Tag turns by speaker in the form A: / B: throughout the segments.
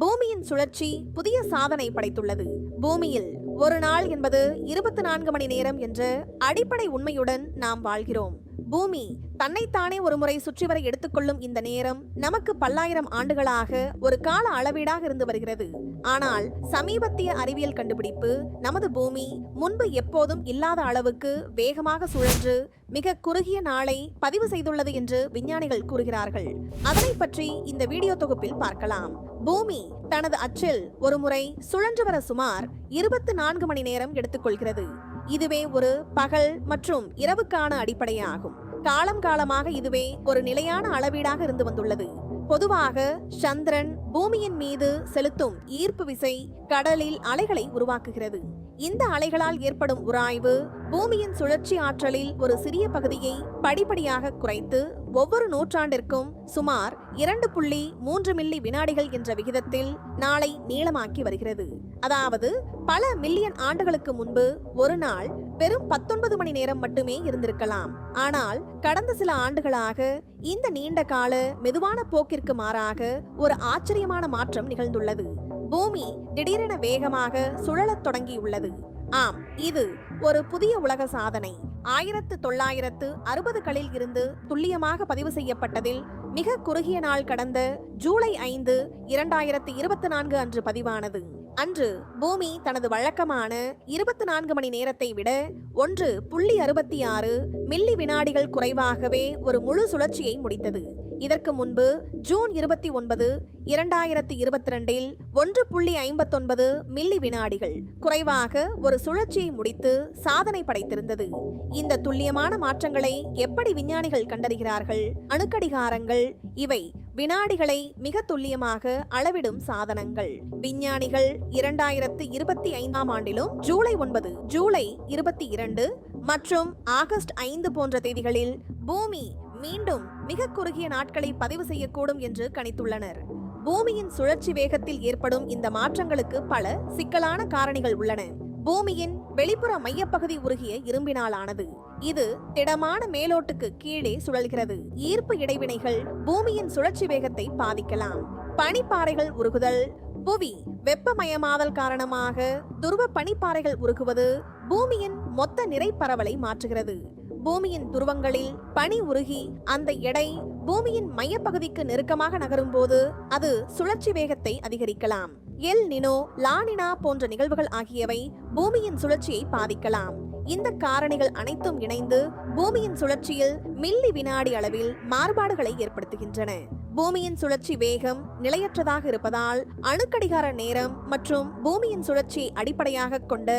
A: பூமியின் சுழற்சி புதிய சாதனை படைத்துள்ளது. பூமியில் ஒரு நாள் என்பது இருபத்தி நான்கு மணி நேரம் என்ற அடிப்படை உண்மையுடன் நாம் வாழ்கிறோம். பூமி தன்னைத்தானே ஒரு முறை சுற்றி வர எடுத்துக்கொள்ளும் இந்த நேரம் நமக்கு பல்லாயிரம் ஆண்டுகளாக ஒரு கால அளவீடாக இருந்து வருகிறது. ஆனால் சமீபத்திய அறிவியல் கண்டுபிடிப்பு நமது பூமி முன்பு எப்போதும் இல்லாத அளவுக்கு வேகமாக சுழன்று மிக குறுகிய நாளை பதிவு செய்துள்ளது என்று விஞ்ஞானிகள் கூறுகிறார்கள். அதனை பற்றி இந்த வீடியோ தொகுப்பில் பார்க்கலாம். பூமி தனது அச்சில் ஒருமுறை சுழன்று வர சுமார் இருபத்தி நான்கு மணி நேரம் எடுத்துக்கொள்கிறது. இதுவே ஒரு பகல் மற்றும் இரவுக்கான அடிப்படையாகும். காலம் காலமாக இதுவே ஒரு நிலையான அளவீடாக இருந்து வந்துள்ளது. பொதுவாக சந்திரன் பூமியின் மீது செலுத்தும் ஈர்ப்பு விசை கடலில் அலைகளை உருவாக்குகிறது. இந்த அலைகளால் ஏற்படும் உராய்வு பூமியின் சுழற்சி ஆற்றலில் ஒரு சிறிய பகுதியை படிப்படியாக குறைத்து ஒவ்வொரு நூற்றாண்டிற்கும் சுமார் இரண்டு புள்ளி மூன்று மில்லி வினாடிகள் என்ற விகிதத்தில் நாளை நீளமாக்கி வருகிறது. அதாவது பல மில்லியன் ஆண்டுகளுக்கு முன்பு ஒரு நாள் வெறும் பத்தொன்பது மணி நேரம் மட்டுமே இருந்திருக்கலாம். ஆனால் கடந்த சில ஆண்டுகளாக இந்த நீண்ட கால மெதுவான போக்கிற்கு மாறாக ஒரு ஆச்சரியமான மாற்றம் நிகழ்ந்துள்ளது. பூமி திடீரென வேகமாக சுழலத் தொடங்கியுள்ளது. ஆம் இது ஒரு புதிய உலக சாதனை. ஆயிரத்து தொள்ளாயிரத்து அறுபதுகளில் இருந்து துல்லியமாக பதிவு செய்யப்பட்டதில் மிக குறுகிய நாள் கடந்த ஜூலை ஐந்து இரண்டாயிரத்து இருபத்தி நான்கு அன்று பதிவானது. அன்று பூமி தனது வழக்கமான இருபத்தி நான்கு மணி நேரத்தை விட ஒன்று புள்ளி அறுபத்தி ஆறு மில்லி வினாடிகள் குறைவாகவே ஒரு முழு சுழற்சியை முடித்தது. இதற்கு முன்பு ஜூன் இருபத்தி ஒன்பது இரண்டாயிரத்தி இருபத்தி ரெண்டில் ஒன்று புள்ளி ஐம்பத்தொன்பது மில்லி வினாடிகள். குறைவாக ஒரு சுழற்சியை முடித்து சாதனை படைத்திருந்தது. இந்த துல்லியமான மாற்றங்களை எப்படி விஞ்ஞானிகள் கண்டறிகிறார்கள்? அணுக்கடிகாரங்கள் இவை வினாடிகளை மிக துல்லியமாக அளவிடும் சாதனங்கள். விஞ்ஞானிகள் இரண்டாயிரத்து இருபத்தி ஐந்தாம் ஆண்டிலும் ஜூலை ஒன்பது ஜூலை இருபத்தி இரண்டு மற்றும் ஆகஸ்ட் ஐந்து போன்ற தேதிகளில் பூமி மீண்டும் மிக குறுகிய நாட்களை பதிவு செய்யக்கூடும் என்று கணித்துள்ளனர். பூமியின் சுழற்சி வேகத்தில் ஏற்படும் இந்த மாற்றங்களுக்கு பல சிக்கலான காரணிகள் உள்ளன. பூமியின் வெளிப்புற மையப்பகுதி உருகிய இரும்பினாலானது. இது திடமான மேலோட்டுக்கு கீழே சுழல்கிறது. ஈர்ப்பு இடைவினைகள் பூமியின் சுழற்சி வேகத்தை பாதிக்கலாம். பனிப்பாறைகள் உருகுதல் புவி வெப்பமயமாதல் காரணமாக துருவ பனிப்பாறைகள் உருகுவது பூமியின் மொத்த நிறை பரவலை மாற்றுகிறது. பூமியின் துருவங்களில் பனி உருகி அந்த எடை பூமியின் மையப்பகுதிக்கு நெருக்கமாக நகரும் போது அது சுழற்சி வேகத்தை அதிகரிக்கலாம். எல் நினோ லானினா போன்ற நிகழ்வுகள் ஆகியவை பூமியின் சுழற்சியை பாதிக்கலாம். இந்த காரணிகள் அனைத்தும் இணைந்து பூமியின் சுழற்சியில் மில்லி வினாடி அளவில் மாறுபாடுகளை ஏற்படுத்துகின்றன. பூமியின் சுழற்சி வேகம் நிலையற்றதாக இருப்பதால் அணுக்கடிகார நேரம் மற்றும் பூமியின் சுழற்சியை அடிப்படையாக கொண்ட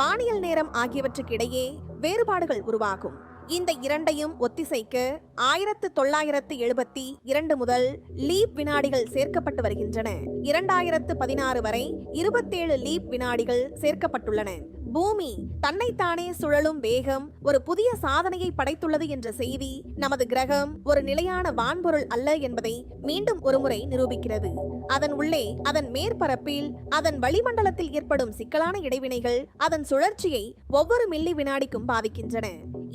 A: வானியல் நேரம் ஆகியவற்றுக்கிடையே வேறுபாடுகள் உருவாகும். இந்த இரண்டையும் ஒத்திசைக்க ஆயிரத்து தொள்ளாயிரத்து எழுபத்தி இரண்டு முதல் லீப் வினாடிகள் சேர்க்கப்பட்டு வருகின்றன. இரண்டாயிரத்து பதினாறு வரை இருபத்தேழு லீப் வினாடிகள் சேர்க்கப்பட்டுள்ளன. பூமி தன்னைத்தானே சுழலும் வேகம் ஒரு புதிய சாதனையை படைத்துள்ளது என்ற செய்தி நமது கிரகம் ஒரு நிலையான வான்பொருள் அல்ல என்பதை மீண்டும் ஒருமுறை நிரூபிக்கிறது. அதன் உள்ளே அதன் மேற்பரப்பில் அதன் வளிமண்டலத்தில் ஏற்படும் சிக்கலான இடைவினைகள் அதன் சுழற்சியை ஒவ்வொரு மில்லி வினாடிக்கும் பாதிக்கின்றன.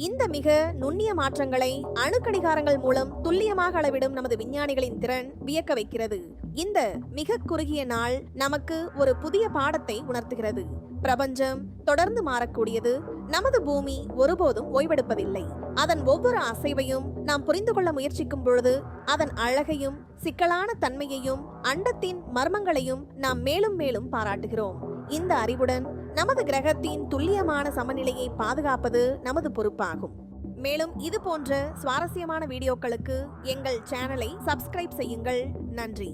A: இந்த மிக நுண்ணிய மாற்றங்களை அணுக்கடிகாரங்கள் மூலம் துல்லியமாக அளவிடும் நமது விஞ்ஞானிகளின் திறன் வியக்க வைக்கிறது. இந்த மிக குறுகிய நாள் நமக்கு ஒரு புதிய பாடத்தை உணர்த்துகிறது. பிரபஞ்சம் தொடர்ந்து மாறக்கூடியது. நமது பூமி ஒருபோதும் ஓய்வெடுப்பதில்லை. அதன் ஒவ்வொரு அசைவையும் நாம் புரிந்து கொள்ள முயற்சிக்கும் பொழுது அதன் அழகையும் சிக்கலான தன்மையையும் அண்டத்தின் மர்மங்களையும் நாம் மேலும் மேலும் பாராட்டுகிறோம். இந்த அறிவுடன் நமது கிரகத்தின் துல்லியமான சமநிலையை பாதுகாப்பது நமது பொறுப்பாகும். மேலும் இது போன்ற சுவாரஸ்யமான வீடியோக்களுக்கு எங்கள் சேனலை சப்ஸ்கிரைப் செய்யுங்கள். நன்றி.